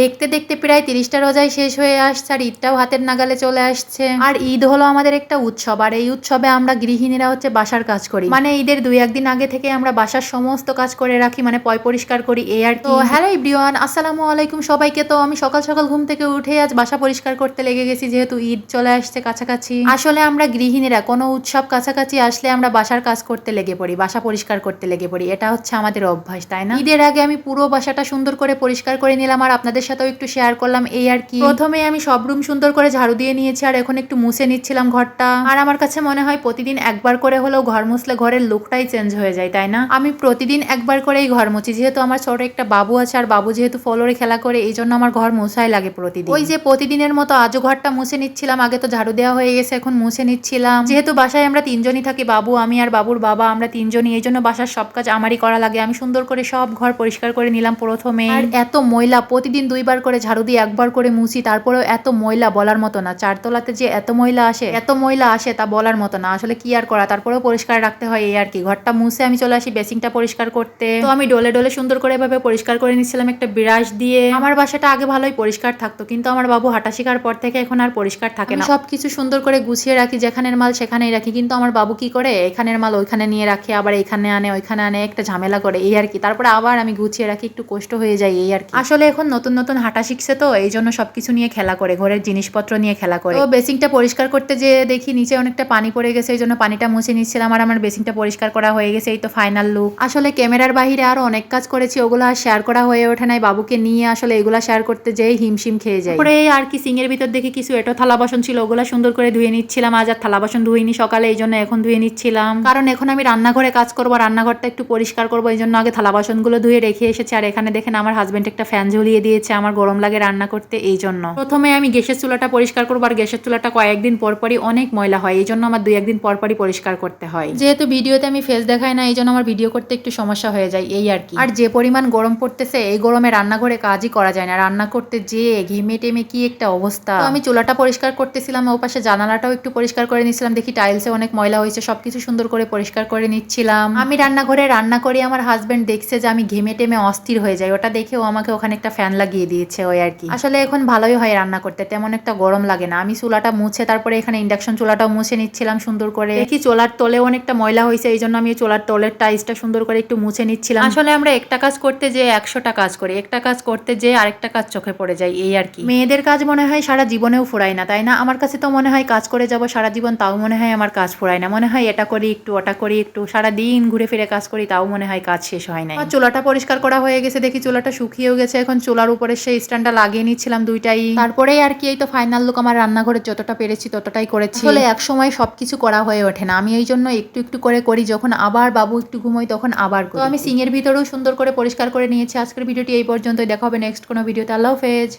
দেখতে দেখতে প্রায় তিরিশটা রোজাই শেষ হয়ে আসছে আর ঈদটাও হাতের নাগালে চলে আসছে। আর ঈদ হলো আমাদের একটা উৎসব, আর এই উৎসবে আমরা গৃহিণীরা হচ্ছে বাসার কাজ করি। মানে ঈদের দুই একদিন আগে থেকে আমরা বাসার সমস্ত কাজ করে রাখি মানে পয় পরিষ্কার করি এই আর। তো হ্যালো ইব্রিওয়ান আসসালামু আলাইকুম সবাইকে। তো আমি সকাল সকাল ঘুম থেকে উঠে আজ বাসা পরিষ্কার করতে লেগে গেছি, যেহেতু ঈদ চলে আসছে কাছাকাছি। আসলে আমরা গৃহিণীরা, কোনো উৎসব কাছাকাছি আসলে আমরা বাসার কাজ করতে লেগে পড়ি, বাসা পরিষ্কার করতে লেগে পড়ি। এটা হচ্ছে আমাদের অভ্যাস, তাই না? ঈদের আগে আমি পুরো বাসাটা সুন্দর করে পরিষ্কার করে নিলাম, আর আপনাদের সাথেও একটু শেয়ার করলাম এই আর কি। প্রথমে আমি সব রুম সুন্দর করে ঝাড়ু দিয়ে নিয়েছি আর এখন একটু মুছে নিচ্ছিলাম ঘরটা। আর আমার কাছে মনে হয় প্রতিদিন একবার করে হলেও ঘর মুছলে ঘরের লুকটাই চেঞ্জ হয়ে যায়, তাই না? আমি প্রতিদিন একবার করেই ঘর মুছি, যেহেতু আমার ছোট একটা বাবু আছে আর বাবু যেহেতু ফলোরে খেলা করে, এই জন্য আমার ঘর মোছাই লাগে প্রতিদিন। ওই যে প্রতিদিনের মতো আজও ঘরটা মুছে নিচ্ছিলাম, আগে তো ঝাড়ু দেওয়া হয়ে গেছে, এখন মুছে নিচ্ছিলাম। যেহেতু বাসায় আমরা তিনজনই থাকি, বাবু, আমি আর বাবুর বাবা, আমরা তিনজনই, এই জন্য বাসার সব কাজ আমারই করা লাগে। আমি সুন্দর করে সব ঘর পরিষ্কার করে নিলাম প্রথমে। আর এত ময়লা, প্রতিদিন দুইবার করে ঝাড়ু দিয়ে একবার করে মুছি তারপরেও এত ময়লা বলার মতো না। চারতলাতে যে এত ময়লা আসে এত ময়লা আসে তা বলার মতো না। আসলে কি আর করা? তারপরেও পরিষ্কার রাখতে হয় এই আর কি। ঘরটা মুছে আমি চলে আসি বেসিংটা পরিষ্কার করতে। তো আমি ডলে ডলে সুন্দর করে এভাবে পরিষ্কার করে নিচ্ছিলাম একটা ব্রাশ দিয়ে। আমার বাসাটা আগে ভালোই পরিষ্কার থাকতো কিন্তু আমার বাবু হাঁটা শেখার পর থেকে এখন আর পরিষ্কার থাকে না। সবকিছু সুন্দর করে গুছিয়ে রাখি যেখানের মাল সেখানেই রাখি। কিন্তু আমার বাবু কি করে? এখানের মাল ওইখানে নিয়ে রাখে আবার এখানে আনে ওইখানে আনে একটা ঝামেলা করে এই আর কি। তারপরে আবার আমি গুছিয়ে রাখি একটু কষ্ট হয়ে যায় এই আর কি। আসলে এখন নতুন নতুন হাঁটা শিখছে তো, এই জন্য সবকিছু নিয়ে খেলা করে, ঘরের জিনিসপত্র নিয়ে খেলা করে। তো বেসিংটা পরিষ্কার করতে যে দেখি নিচে অনেকটা পানি পড়ে গেছে, এই জন্য পানিটা মুছে নিচ্ছিলাম আর আমার বেসিংটা পরিষ্কার করা হয়ে গেছে, এই তো ফাইনাল লুক আসলে ক্যামেরার বাহিরে আরও অনেক কাজ করেছি, ওগুলো আর শেয়ার করা হয়ে ওঠে নাই, বাবুকে নিয়ে আসলে এগুলা শেয়ার করতে যেয়ে হিমশিম খেয়ে যায় তারপরে আর কি সিংয়ের ভিতর দেখি কিছু এটো থালা বাসন ছিল, ওগুলা সুন্দর করে ধুয়ে নিচ্ছিলাম, আজ আর থালা বাসন ধুইনি সকালে, এই জন্য এখন ধুয়ে নিচ্ছিলাম। কারণ এখন আমি রান্নাঘরে কাজ করব রান্নাঘরটা একটু পরিষ্কার করব, এই জন্য আগে থালা বাসনগুলো ধুয়ে রেখে এসেছি, আর এখানে দেখেন আমার হাজবেন্ড একটা ফ্যান ঝুলিয়ে দিয়েছে আমার গরম লাগে রান্না করতে, এই জন্য। প্রথমে আমি গ্যাসের চুলাটা পরিষ্কার করব, আর গ্যাসের চুলাটা কয়েকদিন পর পরই অনেক ময়লা হয়, এই জন্য আমার দুই একদিন পর পরই পরিষ্কার করতে হয়। যেহেতু ভিডিওতে আমি ফেস দেখাই না, এই জন্য আমার ভিডিও করতে একটু সমস্যা হয়ে যায়, এই আর কি। আর যে পরিমাণ গরম পড়তেছে, এই গরমে রান্নাঘরে কাজই করা যায় না, রান্না করতে যে ঘিমে টেমে কি একটা অবস্থা। আমি চুলাটা পরিষ্কার করতেছিলাম, ও পাশে জানালাটাও একটু পরিষ্কার করে নিচ্ছিলাম দেখি টাইলসে অনেক ময়লা হয়েছে, সবকিছু সুন্দর করে পরিষ্কার করে নিচ্ছিলাম। আমি রান্নাঘরে রান্না করি, আমার হাজবেন্ড দেখছে যে আমি ঘেমে টেমে অস্থির হয়ে যাই, ওটা দেখে ও আমাকে ওখানে একটা ফ্যান লাগিয়ে দিয়েছে ওই আর কি। আসলে এখন ভালোই হয় রান্না করতে তেমন একটা গরম লাগে না। আমি চুলাটা মুছে তারপরে এখানে ইন্ডাকশন চুলাটাও মুছে নিচ্ছিলাম সুন্দর করে। দেখি চোলার তলে অনেকটা ময়লা হয়েছে এই জন্য আমি চোলার তলের টাইসটা সুন্দর করে একটু মুছে নিচ্ছিলাম। আসলে আমরা একটা কাজ করতে যে একশোটা কাজ করি একটা কাজ করতে যে আরেকটা কাজ চোখে পড়ে যায় এই আর কি। মেয়েদের কাজ মনে হয় সারা জীবনেও ফুরায় না তাই না? আমার কাছে তো মনে হয় কাজ করে যাব সারা জীবন তাও মনে হয় আমার কাজ ফুরায় না। মনে হয় এটা করি একটু ওটা করি একটু সারা দিন ঘুরে ফিরে কাজ করি তাও মনে হয় কাজ শেষ হয় না চুলাটা পরিষ্কার করা হয়ে গেছে দেখি চুলাটা শুকিয়েও গেছে এখন চুলার উপরে সেই স্ট্যান্ডটা লাগিয়ে নিচ্ছিলাম দুইটাই। তারপরেই আর কি এই তো ফাইনাল লুক আমার রান্নাঘরে যতটা পেরেছি ততটাই করেছি। বলে এক সময় সবকিছু করা হয়ে ওঠে না। আমি এই জন্য একটু একটু করে করি যখন আবার বাবু একটু ঘুমোই তখন আবার করি। তো আমি সিংয়ের ভিতরেও সুন্দর করে পরিষ্কার করে নিয়েছি। আজকের ভিডিওটি এই পর্যন্তই। দেখা হবে নেক্সট কোনো ভিডিওতে। আল্লাহ হাফেজ।